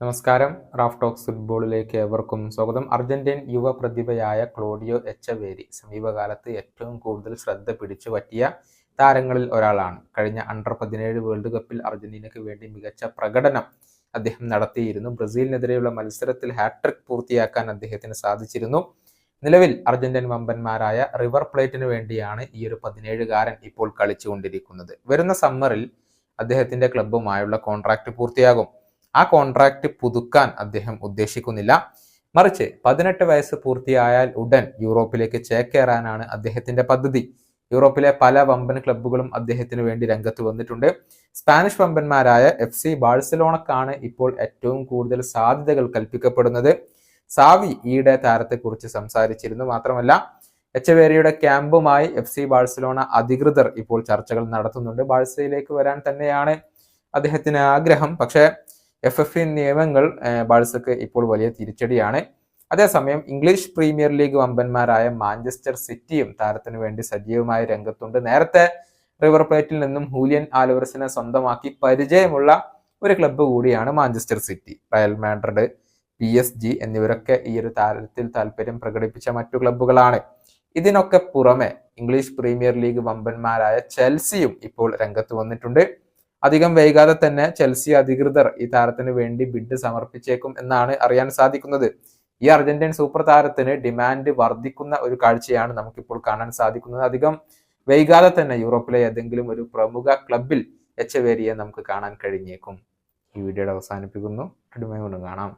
നമസ്കാരം. Raf talks ഫുട്ബോളിലേക്ക് ഏവർക്കും സ്വാഗതം. അർജന്റീൻ യുവ പ്രതിഭയായ ക്ലോഡിയോ എച്ചവേരി സമീപകാലത്ത് ഏറ്റവും കൂടുതൽ ശ്രദ്ധ പിടിച്ചു പറ്റിയ താരങ്ങളിൽ ഒരാളാണ്. കഴിഞ്ഞ അണ്ടർ പതിനേഴ് വേൾഡ് കപ്പിൽ അർജന്റീനയ്ക്ക് വേണ്ടി മികച്ച പ്രകടനം അദ്ദേഹം നടത്തിയിരുന്നു. ബ്രസീലിനെതിരെയുള്ള മത്സരത്തിൽ ഹാട്രിക് പൂർത്തിയാക്കാൻ അദ്ദേഹത്തിന് സാധിച്ചിരുന്നു. നിലവിൽ അർജന്റീൻ വമ്പന്മാരായ റിവർ പ്ലേറ്റിന് വേണ്ടിയാണ് ഈ ഒരു പതിനേഴുകാരൻ ഇപ്പോൾ കളിച്ചുകൊണ്ടിരിക്കുന്നത്. വരുന്ന സമ്മറിൽ അദ്ദേഹത്തിന്റെ ക്ലബ്ബുമായുള്ള കോൺട്രാക്ട് പൂർത്തിയാകും. ആ കോൺട്രാക്ട് പുതുക്കാൻ അദ്ദേഹം ഉദ്ദേശിക്കുന്നില്ല. മറിച്ച് പതിനെട്ട് വയസ്സ് പൂർത്തിയായാൽ ഉടൻ യൂറോപ്പിലേക്ക് ചേക്കേറാനാണ് അദ്ദേഹത്തിന്റെ പദ്ധതി. യൂറോപ്പിലെ പല വമ്പൻ ക്ലബ്ബുകളും അദ്ദേഹത്തിന് വേണ്ടി രംഗത്ത് വന്നിട്ടുണ്ട്. സ്പാനിഷ് വമ്പന്മാരായ എഫ് സി ബാഴ്സലോണക്കാണ് ഇപ്പോൾ ഏറ്റവും കൂടുതൽ സാധ്യതകൾ കൽപ്പിക്കപ്പെടുന്നത്. സാവി ഈയിടെ താരത്തെക്കുറിച്ച് സംസാരിച്ചിരുന്നു. മാത്രമല്ല എച്ചവേരിയുടെ ക്യാമ്പുമായി എഫ് സി ബാഴ്സലോണ അധികൃതർ ഇപ്പോൾ ചർച്ചകൾ നടത്തുന്നുണ്ട്. ബാഴ്സയിലേക്ക് വരാൻ തന്നെയാണ് അദ്ദേഹത്തിന് ആഗ്രഹം. പക്ഷേ എഫ് എഫ് നിയമങ്ങൾ ബാഴ്സക്ക് ഇപ്പോൾ വലിയ തിരിച്ചടിയാണ്. അതേസമയം ഇംഗ്ലീഷ് പ്രീമിയർ ലീഗ് വമ്പന്മാരായ മാഞ്ചസ്റ്റർ സിറ്റിയും താരത്തിനു വേണ്ടി സജീവമായ രംഗത്തുണ്ട്. നേരത്തെ റിവർ പ്ലേറ്റിൽ നിന്നും ഹൂലിയൻ ആലോറസിനെ സ്വന്തമാക്കി പരിചയമുള്ള ഒരു ക്ലബ്ബ് കൂടിയാണ് Manchester City Real Madrid P S G എന്നിവരൊക്കെ ഈ ഒരു താരത്തിൽ താല്പര്യം പ്രകടിപ്പിച്ച മറ്റു ക്ലബ്ബുകളാണ് ഇതിനൊക്കെ പുറമെ ഇംഗ്ലീഷ് പ്രീമിയർ ലീഗ് വമ്പന്മാരായ ചെൽസിയും ഇപ്പോൾ രംഗത്ത് വന്നിട്ടുണ്ട്. അധികം വൈകാതെ തന്നെ ചെൽസി അധികൃതർ ഈ താരത്തിന് വേണ്ടി ബിഡ് സമർപ്പിച്ചേക്കും എന്നാണ് അറിയാൻ സാധിക്കുന്നത്. ഈ അർജന്റീൻ സൂപ്പർ താരത്തിന് ഡിമാൻഡ് വർദ്ധിക്കുന്ന ഒരു കാഴ്ചയാണ് നമുക്കിപ്പോൾ കാണാൻ സാധിക്കുന്നത്. അധികം വൈകാതെ തന്നെ യൂറോപ്പിലെ ഏതെങ്കിലും ഒരു പ്രമുഖ ക്ലബിൽ എച്ച് വേരിയെ നമുക്ക് കാണാൻ കഴിഞ്ഞേക്കും. ഈ വീഡിയോയുടെ അവസാനിപ്പിക്കുന്നു. കാണാം.